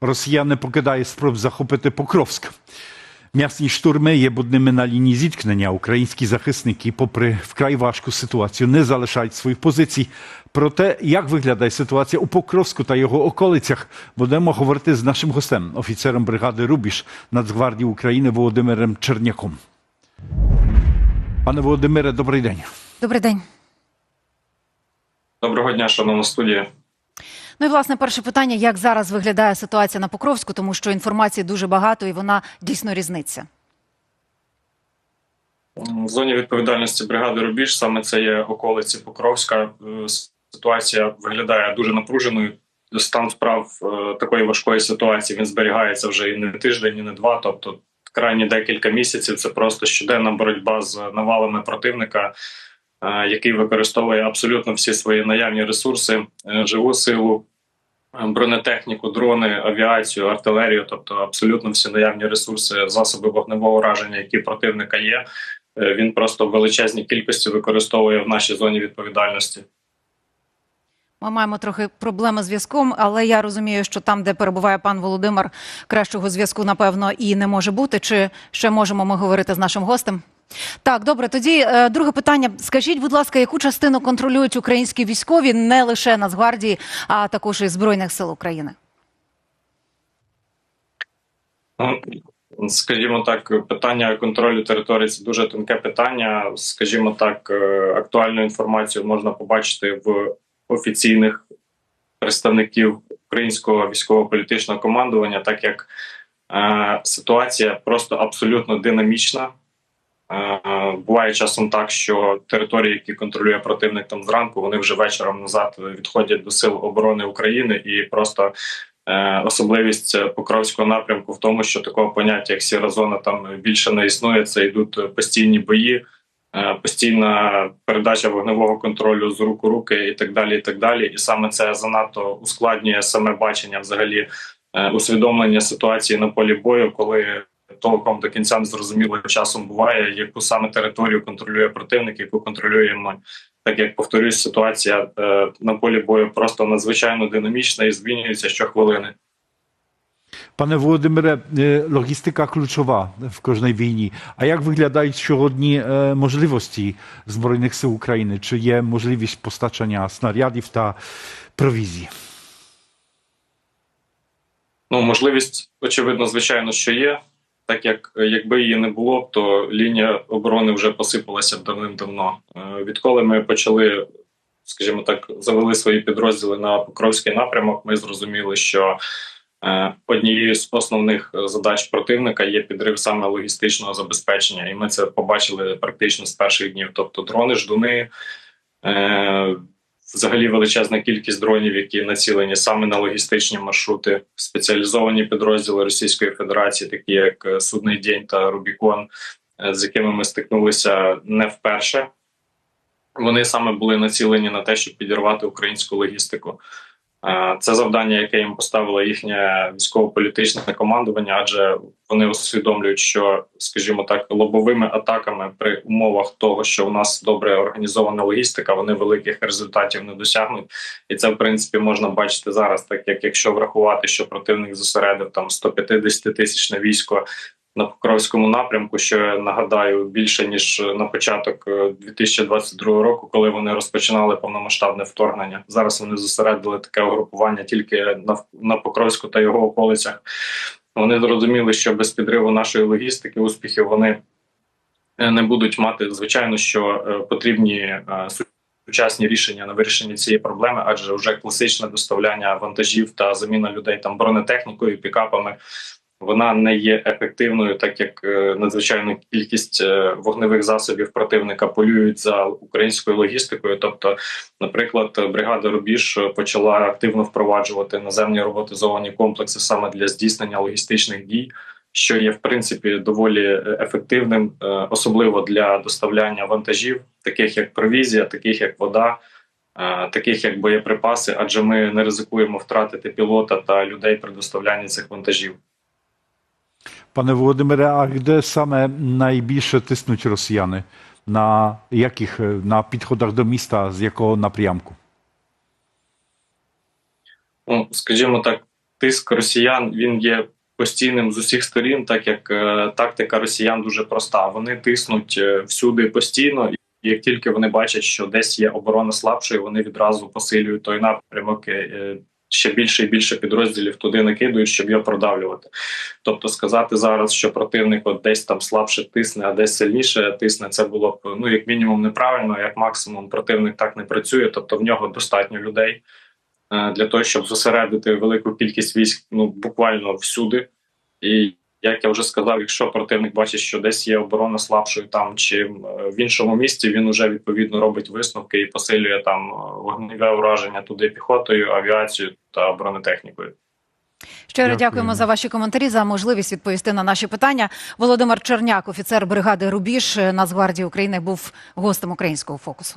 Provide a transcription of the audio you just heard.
Росія не покидає спроб захопити Покровськ. М'ясні штурми є будними на лінії зіткнення. Українські захисники, попри вкрай важку ситуацію, не залишають своїх позицій. Про те, як виглядає ситуація у Покровську та його околицях, будемо говорити з нашим гостем, офіцером бригади Рубіж Нацгвардії України Володимиром Черняком. Пане Володимире, добрий день. Добрий день. Доброго дня, шановна студія. Ну і власне перше питання: як зараз виглядає ситуація на Покровську, тому що інформації дуже багато і вона дійсно різниться. В зоні відповідальності бригади Рубіж саме це є околиці Покровська. Е, Ситуація виглядає дуже напруженою. Стан справ е, такої важкої ситуації він зберігається вже і не тиждень, і не два. Тобто, крайні декілька місяців це просто щоденна боротьба з навалами противника, який використовує абсолютно всі свої наявні ресурси, е, живу силу, е, бронетехніку, дрони, авіацію, артилерію, тобто абсолютно всі наявні ресурси, засоби вогневого ураження, які противника є. Е, Він просто в величезній кількості використовує в нашій зоні відповідальності. Ми маємо трохи проблеми з зв'язком, але я розумію, що там, де перебуває пан Володимир, кращого зв'язку, напевно, і не може бути. Чи ще можемо ми говорити з нашим гостем? Так, добре. Тоді е, друге питання. Скажіть, будь ласка, яку частину контролюють українські військові не лише Нацгвардії, а також і збройних сил України? Ну, Скажімо так, питання контролю території це дуже тонке питання. Скажімо так, е, актуальну інформацію можна побачити в офіційних представників українського військово-політичного командування, так як е, ситуація просто абсолютно динамічна. Е, буває часом так, що території, які контролює противник там зранку, вони вже вечором назад відходять до сил оборони України і просто Е, Особливість Покровського напрямку в тому, що такого поняття, як сіра зона, там більше не існує. Це йдуть постійні бої, е, постійна передача вогневого контролю з рук у руки і так далі. І так далі. І саме це занадто ускладнює саме бачення, взагалі усвідомлення ситуації на полі бою, коли толком до кінця не зрозуміло часом буває, яку саме територію контролює противник, яку контролюємо. Так як повторюсь, ситуація е, на полі бою просто надзвичайно динамічна і змінюється щохвилини. Пане Володимире, е, логістика ключова в кожній війні. А як виглядають сьогодні е, можливості Збройних сил України? Чи є можливість постачання снарядів та провізії? Ну, можливість, очевидно, звичайно, що є. Так як якби її не було, то лінія оборони вже посипалася давним-давно. Е, Відколи ми почали, скажімо так, завели свої підрозділи на Покровський напрямок, ми зрозуміли, що е, однією з основних задач противника є підрив саме логістичного забезпечення, і ми це побачили практично з перших днів. Тобто, дрони, ждуни. Взагалі величезна кількість дронів, які націлені саме на логістичні маршрути, спеціалізовані підрозділи Російської Федерації, такі як е, Судний День та Рубікон, е, з якими ми стикнулися не вперше. Вони саме були націлені на те, щоб підірвати українську логістику. Е, Це завдання, яке їм поставило їхнє військово-політичне командування, адже вони усвідомлюють, що, скажімо так, лобовими атаками при умовах того, що у нас добре організована логістика, вони великих результатів не досягнуть, і це в принципі можна бачити зараз. Так як якщо врахувати, що противник зосередив там 150 тисячне військо на Покровському напрямку, що я нагадаю більше ніж на початок е, 2022 року, коли вони розпочинали повномасштабне вторгнення. Зараз вони зосередили таке угрупування тільки на, Покровську та його околицях. Вони зрозуміли, що без підриву нашої логістики успіхів вони е, не будуть мати. Звичайно, що е, потрібні е, сучасні рішення на вирішення цієї проблеми, адже вже класичне доставляння вантажів та заміна людей там бронетехнікою, пікапами. Вона не є ефективною, так як е, надзвичайна кількість е, вогневих засобів противника полюють за українською логістикою. Тобто, наприклад, бригада Рубіж почала активно впроваджувати наземні роботизовані комплекси саме для здійснення логістичних дій, що є в принципі доволі е, ефективним, особливо для доставляння вантажів, таких як провізія, таких як вода. Таких як боєприпаси, адже ми не ризикуємо втратити пілота та людей при доставлянні цих вантажів. Пане Володимире, а де саме найбільше тиснуть росіяни? На яких на підходах до міста, з якого напрямку? Ну, скажімо так, тиск росіян він є постійним з усіх сторін, так як е, тактика росіян дуже проста. Вони тиснуть е, всюди постійно, і як тільки вони бачать, що десь є оборона слабшою, вони відразу посилюють той напрямок. е, Ще більше і більше підрозділів туди накидують, щоб його продавлювати. Тобто сказати зараз, що противник от десь там слабше тисне, а десь сильніше тисне, це було б ну як мінімум неправильно, як максимум противник так не працює. Тобто в нього достатньо людей е, для того, щоб зосередити велику кількість військ ну буквально всюди. І як я вже сказав, якщо противник бачить, що десь є оборона слабшою там чи е, в іншому місці, він уже відповідно робить висновки і посилює там е, вогневе ураження туди піхотою, авіацією та бронетехнікою. Щиро Дякуємо. дякуємо за ваші коментарі, за можливість відповісти на наші питання. Володимир Черняк, офіцер бригади Рубіж Нацгвардії України, був гостем українського фокусу.